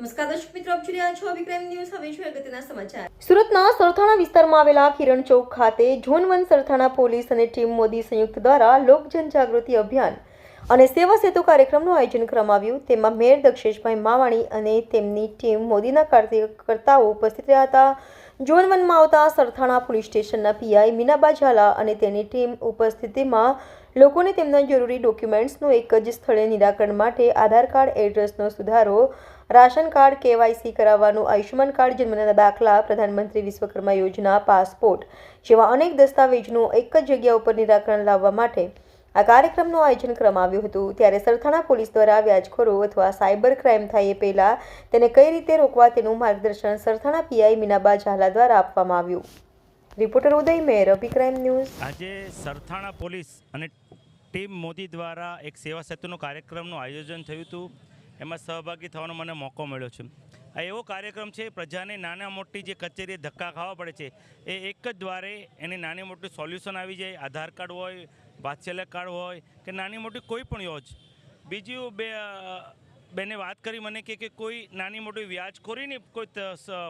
નમસ્કાર દર્શક રહ્યા છો વિક્રમ વન સરથાણા આયોજન કરવામાં આવ્યું તેમાં મેયર દક્ષેશભાઈ માવાણી અને તેમની ટીમ મોદીના કાર્યકર્તાઓ ઉપસ્થિત રહ્યા હતા. ઝોન વનમાં આવતા સરથાણા પોલીસ સ્ટેશનના પીઆઈ મીનાબા ઝાલા અને તેની ટીમ ઉપસ્થિતિમાં લોકોને તેમના જરૂરી ડોક્યુમેન્ટ્સનું એક જ સ્થળે નિરાકરણ માટે આધાર કાર્ડ, એડ્રેસનો સુધારો, રાશન કાર્ડ, કેવાયસી કરાવવાનું, આયુષ્યમાન કાર્ડ, જન્મના દાખલા, પ્રધાનમંત્રી વિશ્વકર્મા યોજના, પાસપોર્ટ જેવા અનેક દસ્તાવેજનું એક જ જગ્યા ઉપર નિરાકરણ લાવવા માટે આ કાર્યક્રમનું આયોજન કરવામાં આવ્યું હતું. ત્યારે સરથાણા પોલીસ દ્વારા વ્યાજખોરો અથવા સાયબર ક્રાઇમ થાય એ પહેલાં તેને કઈ રીતે રોકવા તેનું માર્ગદર્શન સરથાણા પીઆઈ મીનાબા ઝાલા દ્વારા આપવામાં આવ્યું. રિપોર્ટર ઉદય મેર અભિક્રાઇમ ન્યૂઝ. આજે સરથાણા પોલીસ અને ટીમ મોદી દ્વારા એક સેવા સેતુનો કાર્યક્રમનું આયોજન થયું હતું. એમાં સહભાગી થવાનો મને મોકો મળ્યો છે. આ એવો કાર્યક્રમ છે, પ્રજાને નાના મોટી જે કચેરીએ ધક્કા ખાવા પડે છે, એ એક જ દ્વારે એની નાની મોટી સોલ્યુશન આવી જાય. આધાર કાર્ડ હોય, વાત્સલ્ય કાર્ડ હોય કે નાની મોટી કોઈ પણ યોજ. બીજું બે બેને વાત કરી મને કે કોઈ નાની મોટી વ્યાજખોરીની કોઈ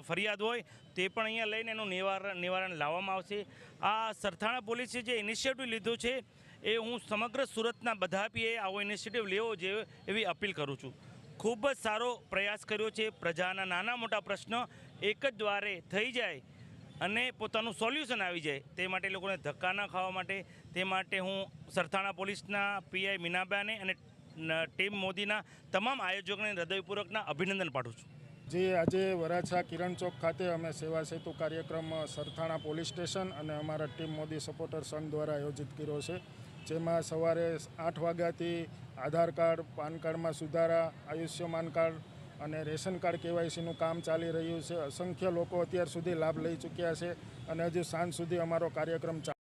ફરિયાદ હોય તે પણ અહીંયા લઈને એનું નિવારણ નિવારણ લાવવામાં આવશે. આ સરથાણા પોલીસે જે ઇનિશિયેટિવ લીધો છે એ હું સમગ્ર સુરતના બધા પીએ આવો ઇનિશિયેટિવ લેવો જોઈએ એવી અપીલ કરું છું. ખૂબ જ સારો પ્રયાસ કર્યો છે. પ્રજાના નાના મોટા પ્રશ્ન એક જ દ્વારે થઈ જાય અને પોતાનું સોલ્યુશન આવી જાય તે માટે લોકોને ધક્કા ન ખાવા માટે. તે માટે હું સરથાણા પોલીસના પીઆઈ મીનાબાને અને ટીમ મોદીના તમામ આયોજકોને હૃદયપૂર્વકના અભિનંદન પાઠવું છું. જે આજે વરાછા કિરણ ચોક ખાતે અમે સેવા સેતુ કાર્યક્રમ સરથાણા પોલીસ સ્ટેશન અને અમારા ટીમ મોદી સપોર્ટર સંઘ દ્વારા આયોજિત કર્યો છે. જેમાં સવારે આઠ વાગ્યાથી આધાર કાર્ડ પાન કાર્ડમાં સુધારા આયુષ્યમાન કાર્ડ અને રેશન કાર્ડ કેવાયસીનું કામ ચાલી રહ્યું છે. અસંખ્ય લોકો અત્યાર સુધી લાભ લઈ ચૂક્યા છે અને હજુ સાંજ સુધી અમારો કાર્યક્રમ ચાલુ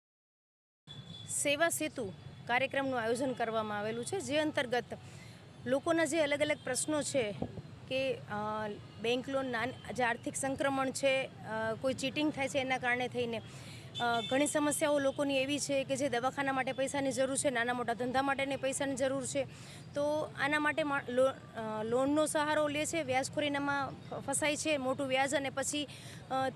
સેવા સેતુ કાર્યક્રમનું આયોજન કરવામાં આવેલું છે, જે અંતર્ગત લોકોના જે અલગ અલગ પ્રશ્નો છે કે બેંક લોન નાન, જે આર્થિક સંક્રમણ છે કોઈ ચીટિંગ થાય છે એના કારણે થઈને ઘણી સમસ્યાઓ લોકોની એવી છે કે જે દવાખાના માટે પૈસાની જરૂર છે, નાના મોટા ધંધા માટેની પૈસાની જરૂર છે. તો આના માટે લોનનો સહારો લે છે, વ્યાજખોરીનામાં ફસાય છે, મોટું વ્યાજ અને પછી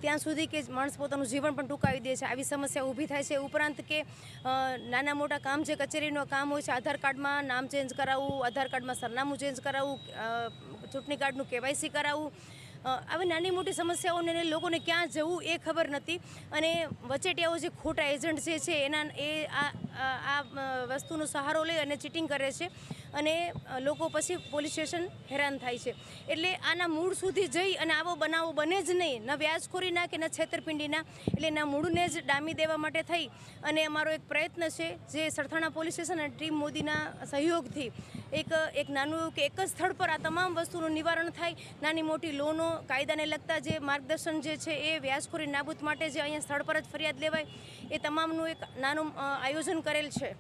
ત્યાં સુધી કે માણસ પોતાનું જીવન પણ ટૂંકાવી દે છે. આવી સમસ્યા ઊભી થાય છે. ઉપરાંત કે નાના મોટા કામ જે કચેરીનું કામ હોય છે, આધાર કાર્ડમાં નામ ચેન્જ કરાવવું, આધાર કાર્ડમાં સરનામું ચેન્જ કરાવવું ચૂંટણી કાર્ડનું કેવાયસી કરાવવું આવી નાની મોટી સમસ્યાઓને લોકોને ક્યાં જવું એ ખબર નથી. અને વચેટિયાઓ જે ખોટા એજન્ટ જે છે, એના એ આ વસ્તુનો સહારો લઈ અને ચીટિંગ કરે છે અને લોકો પછી પોલીસ સ્ટેશન હેરાન થાય છે. એટલે આના મૂળ સુધી જઈ અને આવો બનાવો બને જ નહીં. ન વ્યાજખોરીના કે ન છેતરપિંડીના. એટલે એના મૂળને જ ડામી દેવા માટે થઈ. અને અમારો એક પ્રયત્ન છે જે સરથાણા પોલીસ સ્ટેશન અને ટીમ મોદીના સહયોગથી એક એક નાનું કે એક જ સ્થળ પર આ તમામ વસ્તુનું નિવારણ થાય. નાની મોટી લોનો, કાયદાને લગતા જે માર્ગદર્શન જે છે એ વ્યાજખોરી નાબૂદ માટે જે અહીંયા સ્થળ પર જ ફરિયાદ લેવાય, એ તમામનું એક નાનું આયોજન કરેલ છે.